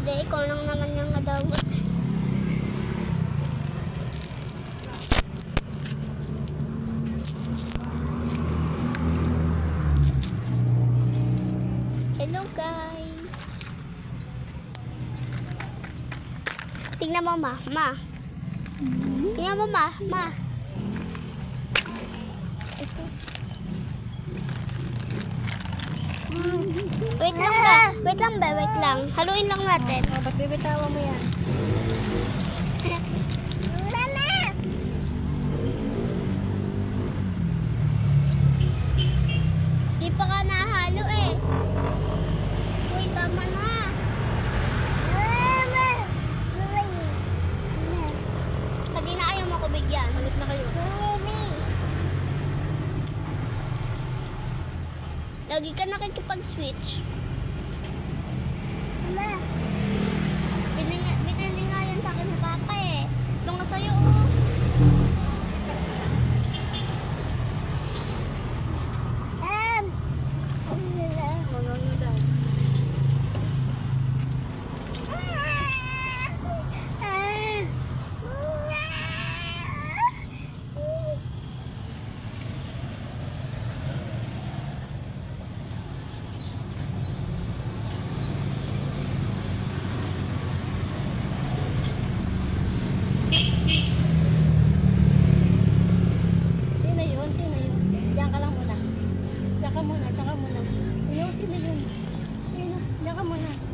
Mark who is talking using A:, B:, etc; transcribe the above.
A: Pwede. Ikaw lang naman yung nadawat. Hello guys. Tingnan mo ma, ma. Tingnan mo ma, ma. Ito. Mm. Wait lang ba? Wait lang ba? Wait lang. Haluin lang natin.
B: Oh, ba't bibitawan mo yan?
A: Mama! Di pa ka nahalo eh. Uy, tama na. Mama! Kanina ayaw mo ko bigyan.
B: Balik na kayo.
A: Lagi ka nakikipag-switch.
B: Diyan ka muna, diyan ka muna. Sino, sino yun? Sino? Diyan ka muna.